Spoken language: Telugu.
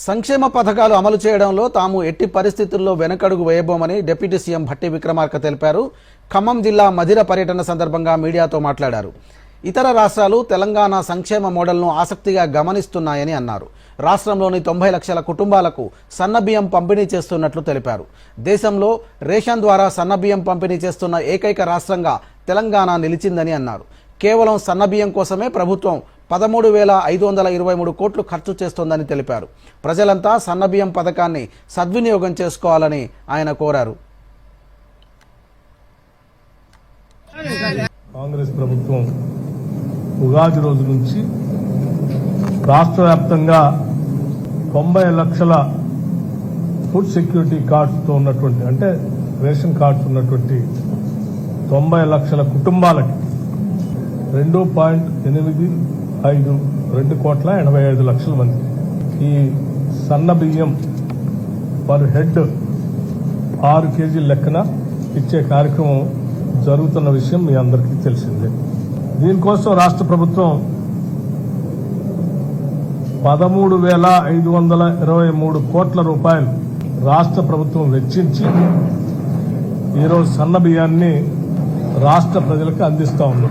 సంక్షేమ పథకాలు అమలు చేయడంలో తాము ఎట్టి పరిస్థితుల్లో వెనకడుగు వేయబోమని డిప్యూటీ సీఎం భట్టి విక్రమార్క తెలిపారు. ఖమ్మం జిల్లా మధిర పర్యటన సందర్భంగా మీడియాతో మాట్లాడారు. ఇతర రాష్ట్రాలు తెలంగాణ సంక్షేమ మోడల్ను ఆసక్తిగా గమనిస్తున్నాయని అన్నారు. రాష్ట్రంలోని తొంభై లక్షల కుటుంబాలకు సన్నబియ్యం పంపిణీ చేస్తున్నట్లు తెలిపారు. దేశంలో రేషన్ ద్వారా సన్నబియ్యం పంపిణీ చేస్తున్న ఏకైక రాష్ట్రంగా తెలంగాణ నిలిచిందని అన్నారు. కేవలం సన్నబియ్యం కోసమే ప్రభుత్వం పదమూడు వేల ఐదు వందల ఇరవై మూడు కోట్లు ఖర్చు చేస్తోందని తెలిపారు. ప్రజలంతా సన్నబియ్యం పథకాన్ని సద్వినియోగం చేసుకోవాలని ఆయన కోరారు. కాంగ్రెస్ ప్రభుత్వం ఉగాది రోజు నుంచి రాష్ట్ర వ్యాప్తంగా తొంభై లక్షల ఫుడ్ సెక్యూరిటీ కార్డ్స్తో ఉన్నటువంటి అంటే రేషన్ కార్డ్స్ ఉన్నటువంటి తొంభై లక్షల కుటుంబాలకి రెండు పాయింట్ ఎనిమిది ఐదు రెండు కోట్ల ఎనభై ఐదు లక్షల మంది. ఈ సన్న బియ్యం పర్ హెడ్ ఆరు కేజీల లెక్కన ఇచ్చే కార్యక్రమం జరుగుతున్న విషయం మీ అందరికీ తెలిసిందే. దీనికోసం రాష్ట్ర ప్రభుత్వం పదమూడు వేల ఐదు వందల ఇరవై మూడు కోట్ల రూపాయలు రాష్ట్ర ప్రభుత్వం వెచ్చించి ఈరోజు సన్న బియ్యాన్ని రాష్ట్ర ప్రజలకు అందిస్తా ఉంది